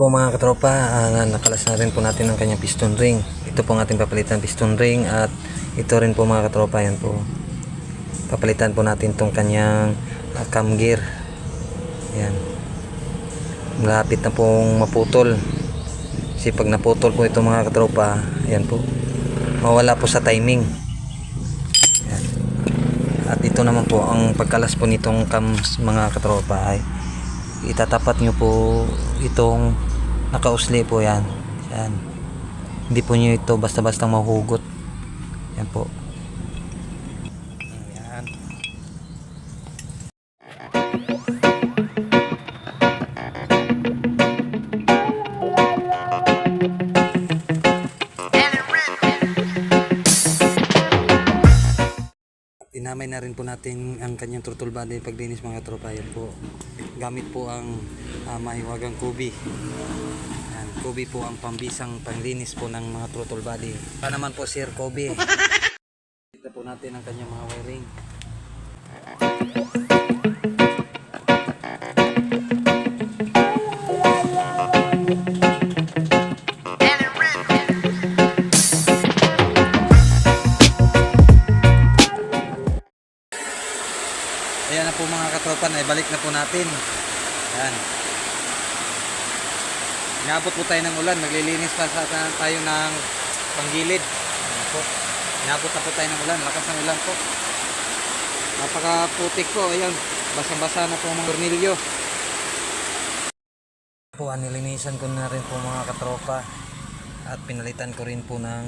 Po mga katropa, ah, nakalas na rin po natin ang kanyang piston ring. Ito po ang ating papalitan piston ring at ito rin po mga katropa yan po. Papalitan po natin tong kanyang ah, cam gear. Yan. Malapit na pong maputol. Kasi pag naputol po ito mga katropa, yan po. Mawala po sa timing. Yan. At ito naman po ang pagkalas po nitong cams mga katropa ay itatapat nyo po itong nakausli po yan. Yan. Hindi po nyo ito basta basta mahugot. Yan po. Yan Tinamay na rin po natin ang kanyang throttle body paglinis mga tropa. Yan po. Gamit po ang uh, mahiwagang kubi. Yan, kubi po ang pambisang panglinis po ng mga throttle body. Pa naman po Sir Kobe. Kita po natin ang kanyang mga wiring. Ayan na po mga katropa, naibalik na po natin. Ayan. Inabot po tayo ng ulan, naglilinis pa sa tayo ng panggilid. Ayan po. Inabot na po tayo ng ulan, lakas ng ulan po. Napakaputik po, ayan. Basang-basa na po mga tornilyo. Po, nilinisan ko na rin po mga katropa. At pinalitan ko rin po ng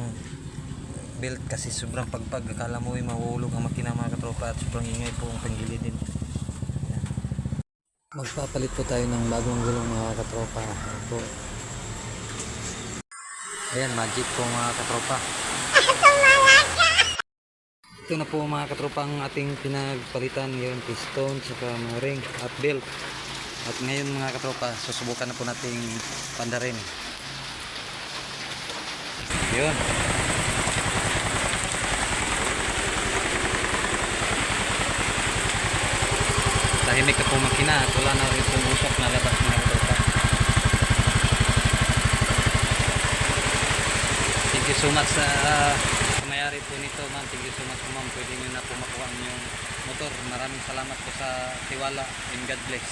belt kasi sobrang pagpag akala mo ay mahulog ang makina mga katropa at sobrang ingay po ang panggilid din. Magpapalit po tayo ng bagong gulong mga katropa. Ayan po. Ayan magic po mga katropa. Ito na po mga katropa ang ating pinagpalitan. Ngayon piston saka mga ring at belt. At ngayon mga katropa susubukan na po nating pandarin. Yun tahimik ka po makina at wala na rin pong usok na labas mga katropa thank you so much sa uh, mayari po nito ma'am. Thank you so much ma'am. Pwede nyo na po makuha ang inyong motor. Maraming salamat po sa tiwala and God bless